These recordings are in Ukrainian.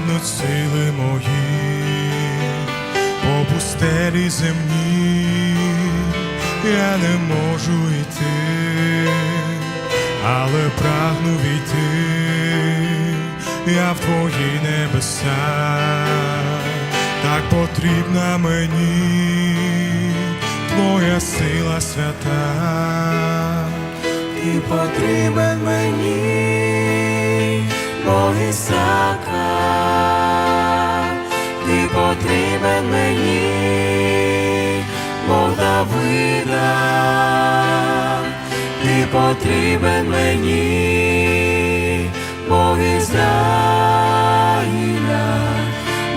ослабнуть сили мої, по пустелі земні я не можу йти, але прагну війти, я в твої небеса, так потрібна мені твоя сила свята, і потрібен мені. Бог Ісака потрібен мені, Бог Давида, ти потрібен мені, Бог Ізраїля,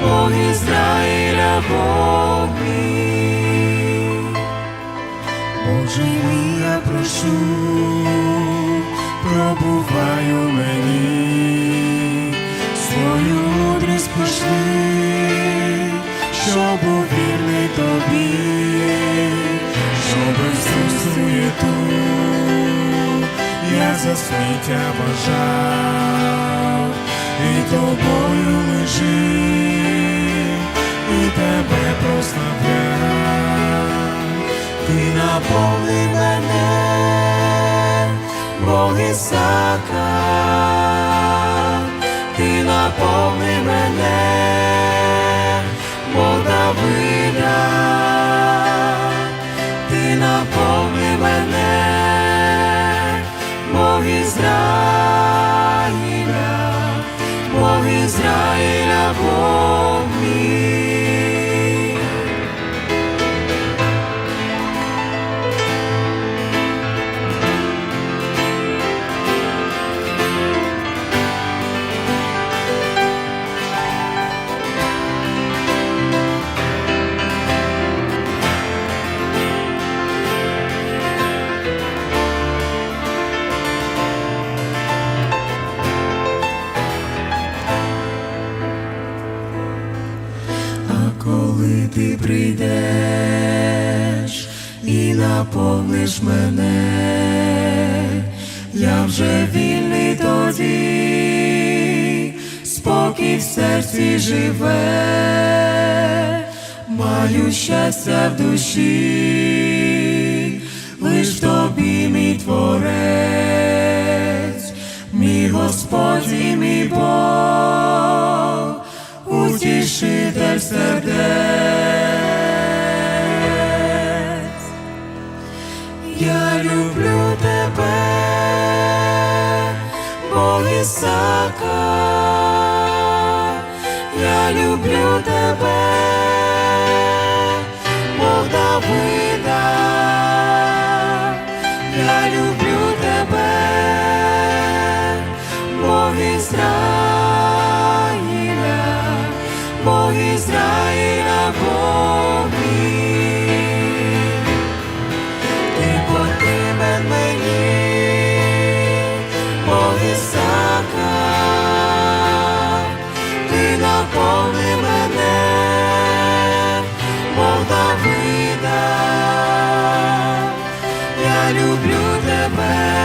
Бог Ізраїля, Бог мій. Боже мій, я прошу, пробуваю мені, свою мудрість пошли, щоб був вірний тобі, щоб всю суєту я за сміття бажав, і тобою лежив, і тебе прославляв. Ти наповни мене, Бог Ісака, ти наповни мене, Давида, ти наповни мене, Бог Ізраїля, Бог Ізраїля, Бог коли ти прийдеш і наповниш мене, я вже вільний тоді, спокій в серці живе, маю щастя в душі, лиш тобі мій творець, мій Господь і мій сердець. Я люблю тебе, Бог Ісака, я люблю тебе, Бог Давида, наповни мене, мов Давида, я люблю тебе,